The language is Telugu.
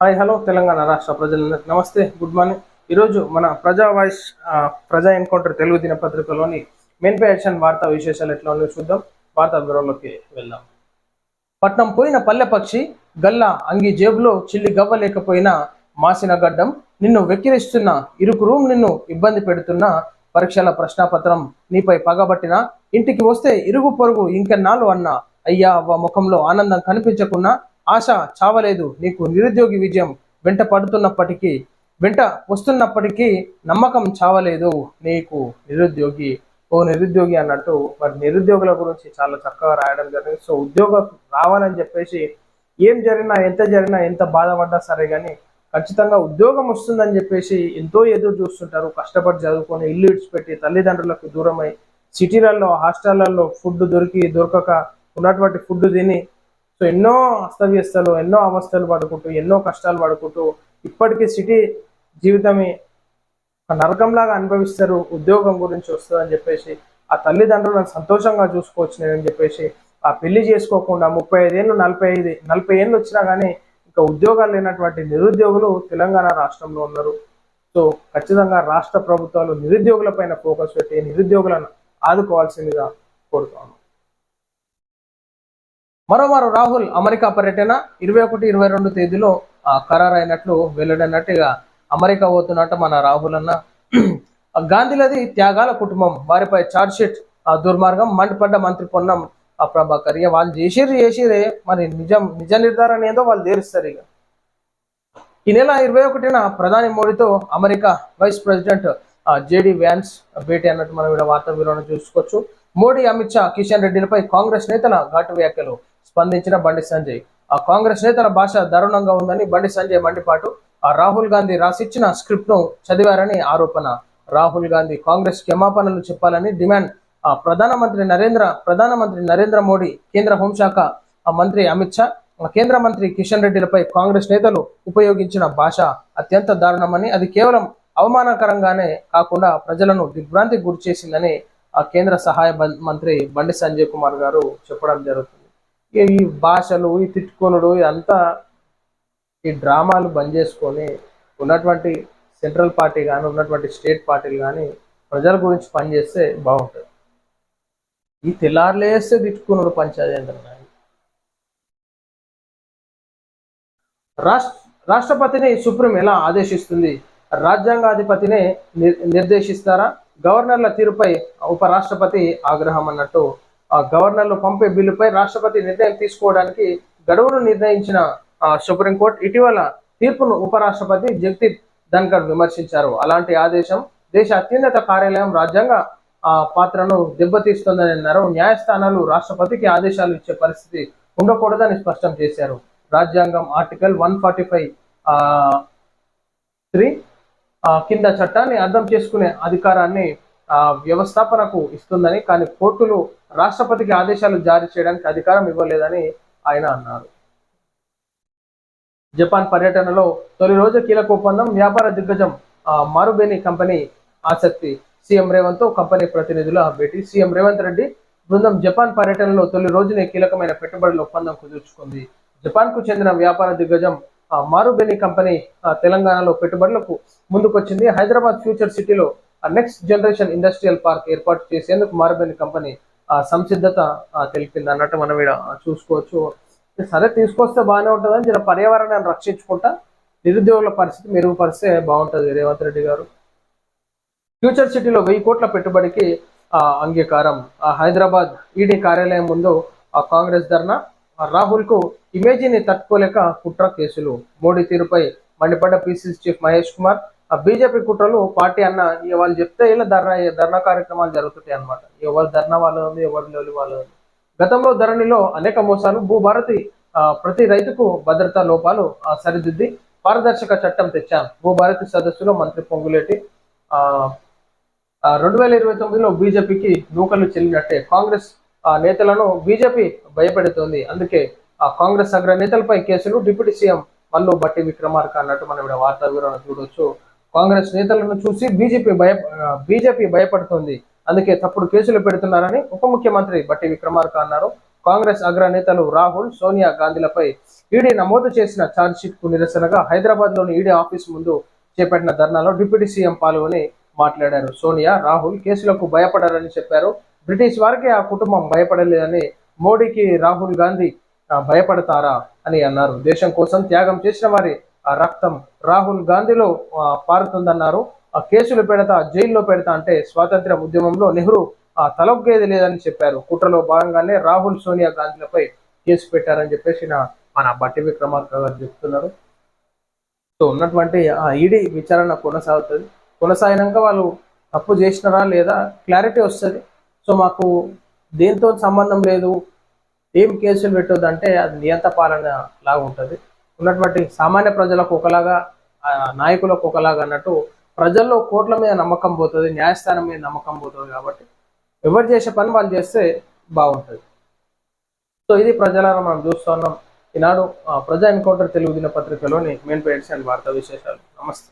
హాయ్ హలో తెలంగాణ రాష్ట్ర ప్రజలందరికీ నమస్తే గుడ్ మార్నింగ్. ఈరోజు మన ప్రజా వాయిస్ ప్రజా ఎన్కౌంటర్ తెలుగు దినపత్రికలోని మెయిన్ యాక్షన్ వార్తా విశేషాలు ఎట్లా ఉన్నాయో చూద్దాం. వార్తా వివరంలోకి వెళ్దాం. పట్నం పోయిన పల్లె పక్షి గల్ల అంగి జేబులో చిల్లి గవ్వ లేకపోయినా మాసిన గడ్డం నిన్ను వెక్కిరిస్తున్న ఇరుకు రూమ్ నిన్ను ఇబ్బంది పెడుతున్న పరీక్షల ప్రశ్నాపత్రం నీపై పగబట్టిన ఇంటికి వస్తే ఇరుగు పొరుగు ఇంకెన్నాళ్ళు అన్న అయ్యా అవ్వ ముఖంలో ఆనందం కనిపించకున్నా ఆశ చావలేదు. నీకు నిరుద్యోగి విజయం వెంట పడుతున్నప్పటికీ వెంట వస్తున్నప్పటికీ నమ్మకం చావలేదు. నీకు నిరుద్యోగి ఓ నిరుద్యోగి అన్నట్టు మరి నిరుద్యోగుల గురించి చాలా చక్కగా రాయడం జరిగింది. సో ఉద్యోగం రావాలని చెప్పేసి ఏం జరిగినా ఎంత జరిగినా ఎంత బాధపడ్డా సరే కానీ ఖచ్చితంగా ఉద్యోగం వస్తుందని చెప్పేసి ఎంతో ఎదురు చూస్తుంటారు. కష్టపడి చదువుకొని ఇల్లు ఇడిచిపెట్టి తల్లిదండ్రులకు దూరమై సిటీలలో హాస్టళ్ళలో ఫుడ్ దొరికి దొరకక ఉన్నటువంటి ఫుడ్ తిని సో ఎన్నో అస్తవ్యస్తలు ఎన్నో అవస్థలు పడుకుంటూ ఎన్నో కష్టాలు పడుకుంటూ ఇప్పటికీ సిటీ జీవితమే ఒక నరకంలాగా అనుభవిస్తారు ఉద్యోగం గురించి వస్తుందని చెప్పేసి ఆ తల్లిదండ్రులను సంతోషంగా చూసుకోవచ్చు నేనని చెప్పేసి ఆ పెళ్ళి చేసుకోకుండా ముప్పై ఐదేళ్ళు నలభై ఐదు నలభై ఏళ్ళు వచ్చినా కానీ ఇంకా ఉద్యోగాలు లేనటువంటి నిరుద్యోగులు తెలంగాణ రాష్ట్రంలో ఉన్నారు. సో ఖచ్చితంగా రాష్ట్ర ప్రభుత్వాలు నిరుద్యోగుల పైన ఫోకస్ పెట్టి నిరుద్యోగులను ఆదుకోవాల్సిందిగా కోరుతాను మరోమారు రాహుల్ అమెరికా పర్యటన ఇరవై ఒకటి ఇరవై రెండు తేదీలో ఖరారైనట్లు వెల్లడన్నట్టుగా అమెరికా పోతున్నట్టు మన రాహుల్ అన్న. గాంధీలది త్యాగాల కుటుంబం. వారిపై ఛార్జ్ షీట్ దుర్మార్గం మండిపడ్డ మంత్రి పొన్నం ప్రభాకర్. ఇక వాళ్ళు చేసిర్రు చేసిరే మరి నిజం నిజ నిర్ధారణ ఏదో వాళ్ళు తీరుస్తారు ఇక. ఈ నెల ఇరవై ఒకటిన ప్రధాని మోడీతో అమెరికా వైస్ ప్రెసిడెంట్ ఆ, జేడి వ్యాన్స్ భేటీ అన్నట్టు మనం ఇక్కడ వార్తా వివరణ చూసుకోవచ్చు. మోడీ అమిత్ షా కిషన్ రెడ్డిలపై కాంగ్రెస్ నేతల ఘాటు వ్యాఖ్యలు. స్పందించిన బండి సంజయ్. ఆ కాంగ్రెస్ నేతల భాష దారుణంగా ఉందని బండి సంజయ్ మండిపాటు. ఆ రాహుల్ గాంధీ రాసిచ్చిన స్క్రిప్ట్ను చదివారని ఆరోపణ. రాహుల్ గాంధీ కాంగ్రెస్ క్షమాపణలు చెప్పాలని డిమాండ్. ఆ ప్రధానమంత్రి నరేంద్ర ప్రధానమంత్రి నరేంద్ర మోడీ కేంద్ర హోంశాఖ ఆ మంత్రి అమిత్ షా ఆ కేంద్ర మంత్రి కిషన్ రెడ్డిలపై కాంగ్రెస్ నేతలు ఉపయోగించిన భాష అత్యంత దారుణమని అది కేవలం అవమానకరంగానే కాకుండా ప్రజలను దిగ్భ్రాంతికి గురి చేసిందని ఆ కేంద్ర సహాయ మంత్రి బండి సంజయ్ కుమార్ గారు చెప్పడం జరుగుతుంది. ఈ భాషలు ఈ తిట్టుకొనుడు ఇదంతా ఈ డ్రామాలు బంద్ చేసుకొని ఉన్నటువంటి సెంట్రల్ పార్టీ కానీ ఉన్నటువంటి స్టేట్ పార్టీలు కానీ ప్రజల గురించి పనిచేస్తే బాగుంటుంది. ఈ తెల్లారులేస్తే తిట్టుకున్నాడు పంచాయతీ రాష్ట్ర రాష్ట్రపతిని సుప్రీం ఎలా ఆదేశిస్తుంది? రాజ్యాంగాధిపతినే నిర్- నిర్దేశిస్తారా? గవర్నర్ల తీరుపై ఉపరాష్ట్రపతి ఆగ్రహం అన్నట్టు గవర్నర్లు పంపే బిల్లుపై రాష్ట్రపతి నిర్ణయం తీసుకోవడానికి గడువును నిర్ణయించిన సుప్రీంకోర్టు ఇటీవల తీర్పును ఉపరాష్ట్రపతి జగదీప్ ధన్కర్ విమర్శించారు. అలాంటి ఆదేశం దేశ అత్యున్నత కార్యాలయం రాజ్యాంగ ఆ, పాత్రను దెబ్బతీస్తుందని అన్నారు న్యాయస్థానాలు రాష్ట్రపతికి ఆదేశాలు ఇచ్చే పరిస్థితి ఉండకూడదని స్పష్టం చేశారు. రాజ్యాంగం article one forty five three కింద చట్టాన్ని అర్థం చేసుకునే అధికారాన్ని వ్యవస్థాపనకు ఇస్తుందని కానీ కోర్టులు రాష్ట్రపతికి ఆదేశాలు జారీ చేయడానికి అధికారం ఇవ్వలేదని ఆయన అన్నారు. జపాన్ పర్యటనలో తొలి రోజు కీలక ఒప్పందం వ్యాపార దిగ్గజం ఆ, మారుబేని కంపెనీ ఆసక్తి. సీఎం రేవంత్తో కంపెనీ ప్రతినిధుల భేటీ. సీఎం రేవంత్ రెడ్డి బృందం జపాన్ పర్యటనలో తొలి రోజునే కీలకమైన పెట్టుబడుల ఒప్పందం కుదుర్చుకుంది. జపాన్కు చెందిన వ్యాపార దిగ్గజం మారుబేని కంపెనీ ఆ, తెలంగాణలో పెట్టుబడులకు ముందుకొచ్చింది. హైదరాబాద్ ఫ్యూచర్ సిటీలో నెక్స్ట్ జనరేషన్ ఇండస్ట్రియల్ పార్క్ ఏర్పాటు చేసేందుకు మారుబేని కంపెనీ ఆ, సంసిద్ధత తెలిపింది అన్నట్టు మనం ఇక్కడ చూసుకోవచ్చు. సరే తీసుకొస్తే బాగానే ఉంటుందని జర పర్యావరణాన్ని రక్షించుకుంటా నిరుద్యోగుల పరిస్థితి మెరుగుపరిస్తే బాగుంటుంది రేవంత్ రెడ్డి గారు. ఫ్యూచర్ సిటీలో వెయ్యి కోట్ల పెట్టుబడికి అంగీకారం. ఆ, హైదరాబాద్ ఈడీ కార్యాలయం ముందు ఆ కాంగ్రెస్ ధర్నా రాహుల్కు ఇమేజీని తట్టుకోలేక కుట్ర కేసులు. మోడీ తీరుపై మండిపడ్డ పిసిసి చీఫ్ మహేష్ కుమార్ ఆ బీజేపీ కుట్రలు పార్టీ అన్న ఇవాళ వాళ్ళు చెప్తే ఇలా ధర్నా ధర్నా కార్యక్రమాలు జరుగుతుంటాయి అన్నమాట. ఎవరు ధర్నా వాళ్ళు ఉంది ఎవరు లేని వాళ్ళు ఉంది గతంలో ధరణిలో అనేక మోసాలు భూభారతి ప్రతి రైతుకు భద్రతా లోపాలు సరిదిద్ది పారదర్శక చట్టం తెచ్చాం. భూభారతి సదస్సులో మంత్రి పొంగులేటి ఆ, రెండు వేల ఇరవై తొమ్మిదిలో బీజేపీకి నూకలు చెల్లినట్టే కాంగ్రెస్ ఆ, నేతలను బీజేపీ భయపెడుతోంది. అందుకే ఆ కాంగ్రెస్ అగ్ర నేతలపై కేసులు డిప్యూటీ సీఎం మల్లు బట్టి విక్రమార్క అన్నట్టు మనం ఇక్కడ వార్తా వివరణ చూడొచ్చు. కాంగ్రెస్ నేతలను చూసి బీజేపీ భయ బీజేపీ భయపడుతోంది. అందుకే తప్పుడు కేసులు పెడుతున్నారని ఉప ముఖ్యమంత్రి బట్టి విక్రమార్క అన్నారు. కాంగ్రెస్ అగ్రనేతలు రాహుల్ సోనియా గాంధీలపై ఈడీ నమోదు చేసిన ఛార్జ్షీట్కు నిరసనగా హైదరాబాద్లోని ఈడీ ఆఫీస్ ముందు చేపట్టిన ధర్నాలో డిప్యూటీ సీఎం పాల్గొని మాట్లాడారు. సోనియా రాహుల్ కేసులకు భయపడారని చెప్పారు. బ్రిటిష్ వారికి ఆ కుటుంబం భయపడలేదని మోడీకి రాహుల్ గాంధీ భయపడతారా అని అన్నారు. దేశం కోసం త్యాగం చేసిన వారి ఆ రక్తం రాహుల్ గాంధీలో పారుతుందన్నారు. ఆ కేసులు పెడతా జైల్లో పెడతా అంటే స్వాతంత్ర ఉద్యమంలో నెహ్రూ ఆ తలొగ్గేది లేదని చెప్పారు. కుట్రలో భాగంగానే రాహుల్ సోనియా గాంధీలపై కేసు పెట్టారని చెప్పేసి నా మన బట్టి విక్రమార్క గారు చెప్తున్నారు. సో ఉన్నటువంటి ఆ ఈడీ విచారణ కొనసాగుతుంది. కొనసాగినాక వాళ్ళు తప్పు చేసినారా లేదా క్లారిటీ వస్తుంది. సో మాకు దేంతో సంబంధం లేదు. ఏం కేసులు పెట్టొద్దు అంటే అది నియంత పాలన లాగా ఉంటుంది. ఉన్నటువంటి సామాన్య ప్రజలకు ఒకలాగా ఆ, నాయకులకు ఒకలాగా అన్నట్టు ప్రజల్లో కోట్ల మీద నమ్మకం పోతుంది న్యాయస్థానం మీద నమ్మకం పోతుంది కాబట్టి ఎవరు చేసే పని వాళ్ళు చేస్తే బాగుంటుంది. సో ఇది ప్రజలను మనం చూస్తున్నాం. ఈనాడు ఆ, ప్రజా ఎన్కౌంటర్ తెలుగు దినపత్రికలోని మెయిన్ పేర్స్ అండ్ వార్తా విశేషాలు. నమస్తే.